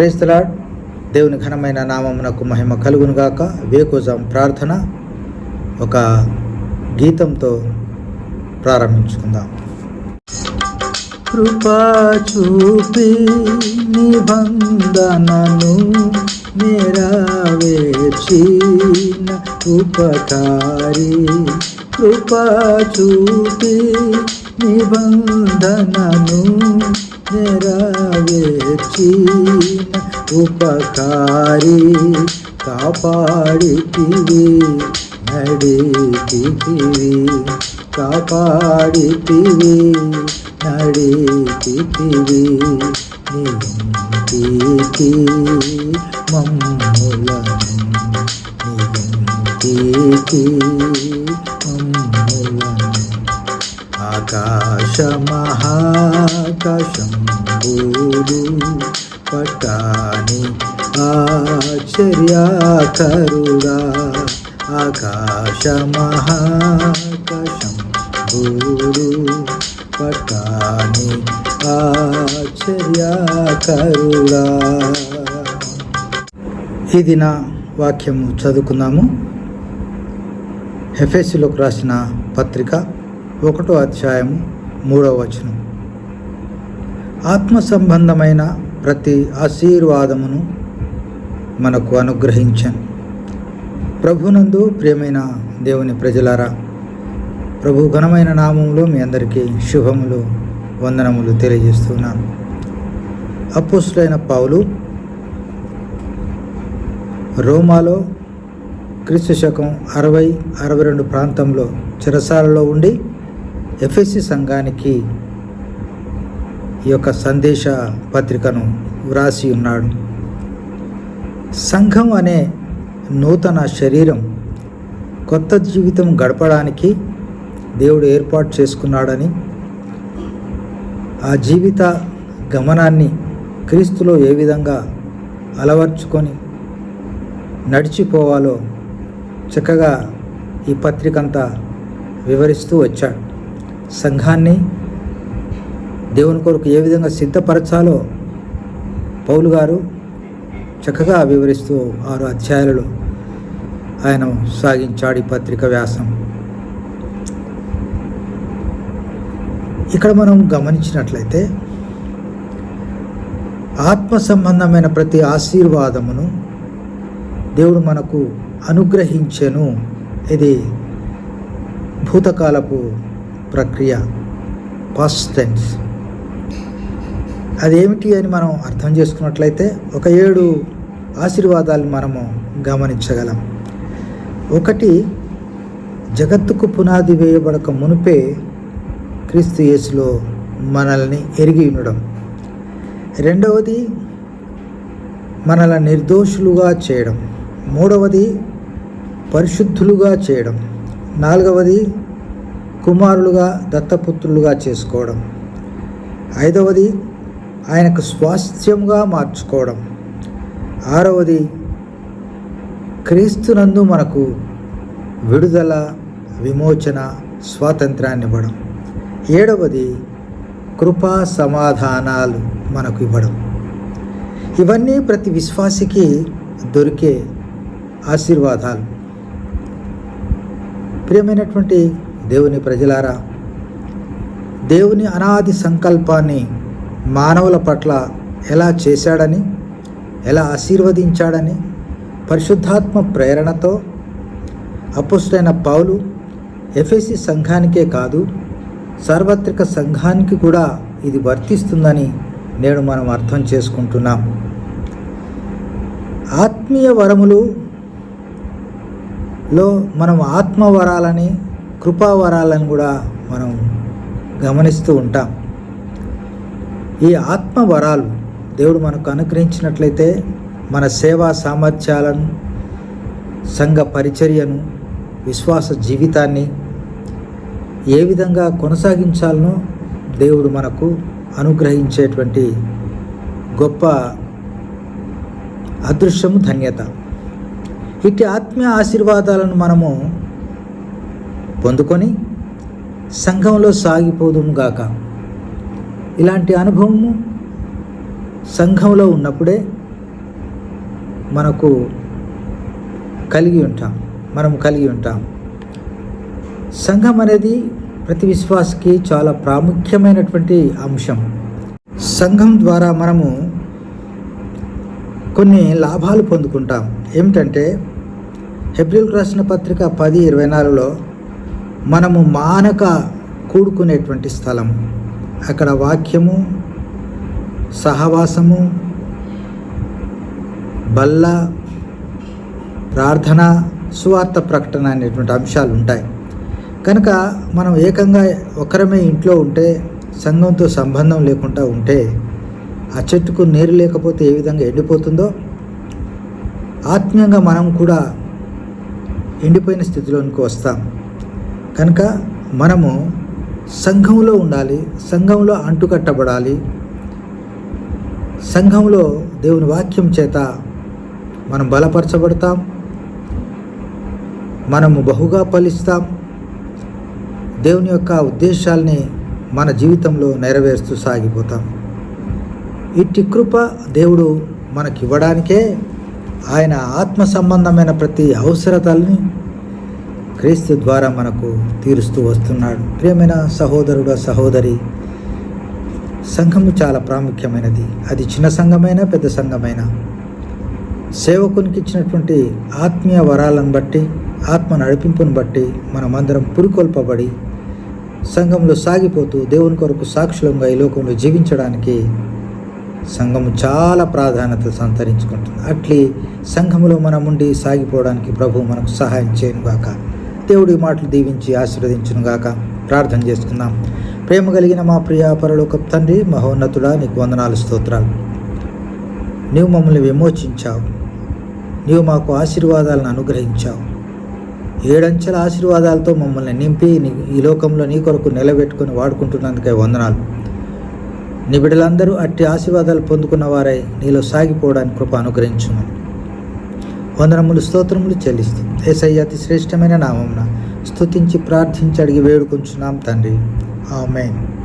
క్రైస్తలాడ్ దేవుని ఘనమైన నామమునకు మహిమ కలుగునుగాక వేకుజం ప్రార్థన ఒక గీతంతో ప్రారంభించుకుందాం. కృపా చూపి నిబంధనను నెరవేర్చిన ఉపకారి కృపా చూపి నిబంధనను నెరవేర్చిన ఉపకారి కాపాడితివి నడిపితివి కాపాడితివి నడిపితివి నీ ఇంటికి మమ్ములను నీ ఇంటికి మమ్ములను ఆకాశ మహాకాశంబూలు పట్టాని ఆశ్చర్యకరుడా. ఆకాశ మహాకాశంబూలు పట్టాని ఆశ్చర్యకరుడా వాక్యము చదువుకున్నాము హెఫెస్సిలోకి రాసిన పత్రిక ఒకటో అధ్యాయం మూడవ వచనం. ఆత్మ సంబంధమైన ప్రతి ఆశీర్వాదమును మనకు అనుగ్రహించాను. ప్రభునందు ప్రియమైన దేవుని ప్రజలారా ప్రభు ఘనమైన నామంలో మీ అందరికీ శుభములు వందనములు తెలియజేస్తున్నాను. అప్పుసులైన పావులు రోమాలో క్రీస్తు శకం అరవై అరవై రెండు ప్రాంతంలో చిరసాలలో ఉండి ఎఫ్ఎస్సి సంఘానికి ఈ యొక్క సందేశ పత్రికను వ్రాసి ఉన్నాడు. సంఘం అనే నూతన శరీరం కొత్త జీవితం గడపడానికి దేవుడు ఏర్పాటు చేసుకున్నాడని ఆ జీవిత గమనాన్ని క్రీస్తులో ఏ విధంగా అలవర్చుకొని నడిచిపోవాలో చక్కగా ఈ పత్రిక అంతా వివరిస్తూ వచ్చాడు. సంఘాన్ని దేవుని కొరకు ఏ విధంగా సిద్ధపరచాలో పౌలు గారు చక్కగా వివరిస్తూ ఆరు అధ్యాయాలలో ఆయన సాగించాడు ఈ పత్రిక వ్యాసం. ఇక్కడ మనం గమనించినట్లయితే ఆత్మ సంబంధమైన ప్రతి ఆశీర్వాదమును దేవుడు మనకు అనుగ్రహించెను. ఇది భూతకాలపు ప్రక్రియ పాస్ట్ టెన్స్ అదేమిటి అని మనం అర్థం చేసుకున్నట్లయితే ఒక ఏడు ఆశీర్వాదాలు మనము గమనించగలం. ఒకటి జగత్తుకు పునాది వేయబడక మునిపే క్రీస్తు యేసులో మనల్ని ఎరిగి ఉండడం. రెండవది మనల్ని నిర్దోషులుగా చేయడం. మూడవది పరిశుద్ధులుగా చేయడం. నాలుగవది కుమారులుగా దత్తపుత్రులుగా చేసుకోవడం. ఐదవది ఆయనకు స్వాస్థ్యంగా మార్చుకోవడం. ఆరవది క్రీస్తునందు మనకు విడుదల విమోచన స్వాతంత్రాన్ని ఇవ్వడం ఏడవది కృపా సమాధానాలు మనకు ఇవ్వడం. ఇవన్నీ ప్రతి విశ్వాసికి దొరికే ఆశీర్వాదాలు. ప్రియమైనటువంటి దేవుని ప్రజలారా దేవుని అనాది సంకల్పాన్ని మానవుల పట్ల ఎలా చేశాడని ఎలా ఆశీర్వదించాడని పరిశుద్ధాత్మ ప్రేరణతో అపుష్టైన పౌలు ఎఫ్ఎసి సంఘానికే కాదు సార్వత్రిక సంఘానికి కూడా ఇది వర్తిస్తుందని నేడు మనం అర్థం చేసుకుంటున్నాం. ఆత్మీయ వరములు లో మనం ఆత్మవరాలని కృపావరాలను కూడా మనం గమనిస్తూ ఉంటాం. ఈ ఆత్మవరాలు దేవుడు మనకు అనుగ్రహించినట్లయితే మన సేవా సామర్థ్యాలను సంఘ పరిచర్యను విశ్వాస జీవితాన్ని ఏ విధంగా కొనసాగించాలనో దేవుడు మనకు అనుగ్రహించేటువంటి గొప్ప అదృశ్యము ధన్యత. ఇట్టి ఆత్మీయ ఆశీర్వాదాలను మనము పొందుకొని సంఘంలో సాగిపోదుముగాక ఇలాంటి అనుభవము సంఘంలో ఉన్నప్పుడే మనకు కలిగి ఉంటాం మనం కలిగి ఉంటాం. సంఘం అనేది ప్రతి విశ్వాసకి చాలా ప్రాముఖ్యమైనటువంటి అంశం. సంఘం ద్వారా మనము కొన్ని లాభాలు పొందుకుంటాం. ఏమిటంటే హెబ్రిల్ రాసిన పత్రిక పది ఇరవై నాలుగులో మనము మానక కూడుకునేటువంటి స్థలం. అక్కడ వాక్యము సహవాసము బల్ల ప్రార్థన సువార్త ప్రకటన అనేటువంటి అంశాలు ఉంటాయి. కనుక మనం ఏకంగా ఒకరమే ఇంట్లో ఉంటే సంఘంతో సంబంధం లేకుండా ఉంటే ఆ చెట్టుకు నీరు లేకపోతే ఏ విధంగా ఎండిపోతుందో ఆత్మీయంగా మనం కూడా ఎండిపోయిన స్థితిలోనికి వస్తాం. కనుక మనము సంఘంలో ఉండాలి సంఘంలో అంటుకట్టబడాలి. సంఘంలో దేవుని వాక్యం చేత మనం బలపరచబడతాం మనము బహుగా ఫలిస్తాం. దేవుని యొక్క ఉద్దేశాల్ని మన జీవితంలో నెరవేరుస్తూ సాగిపోతాం. ఇట్టి కృప దేవుడు మనకి ఇవ్వడానికే ఆయన ఆత్మ సంబంధమైన ప్రతి అవసరతల్ని క్రీస్తు ద్వారా మనకు తీరుస్తూ వస్తున్నాడు. ప్రియమైన సహోదరుడు సహోదరి సంఘము చాలా ప్రాముఖ్యమైనది. అది చిన్న సంఘమైనా పెద్ద సంఘమైనా. సేవకునికి ఇచ్చినటువంటి ఆత్మీయ వరాలను బట్టి ఆత్మ నడిపింపును బట్టి మనమందరం పురికొల్పబడి సంఘంలో సాగిపోతూ దేవుని కొరకు సాక్షులంగా ఈ లోకంలో జీవించడానికి సంఘము చాలా ప్రాధాన్యత సంతరించుకుంటుంది. అట్లీ సంఘములో మనం ఉండి సాగిపోవడానికి ప్రభు మనకు సహాయం చేయనుగాక. దేవుడి మాటలు దీవించి ఆశీర్వదించునుగాక ప్రార్థన చేసుకుందాం. ప్రేమ కలిగిన మా ప్రియ పరలోక తండ్రి మహోన్నతుడా నీకు వందనాలు స్తోత్రాలు. నీవు మమ్మల్ని విమోచించావు. నీవు మాకు ఆశీర్వాదాలను అనుగ్రహించావు. ఏడంచెల ఆశీర్వాదాలతో మమ్మల్ని నింపి నీ ఈ లోకంలో నీ కొరకు నిలబెట్టుకొని వాడుకుంటున్నందుకే వందనాలు. నీ బిడ్డలందరూ అట్టి ఆశీర్వాదాలు పొందుకున్న వారై నీలో సాగిపోవడానికి కృప అనుగ్రహించున్నాను వందనములు స్తోత్రములు చెల్లిస్తుంది ఏసయ్య అతి శ్రేష్టమైన నామమున స్తుతించి ప్రార్థించి అడిగి వేడుకుంటున్నాం తండ్రి. ఆమెన్.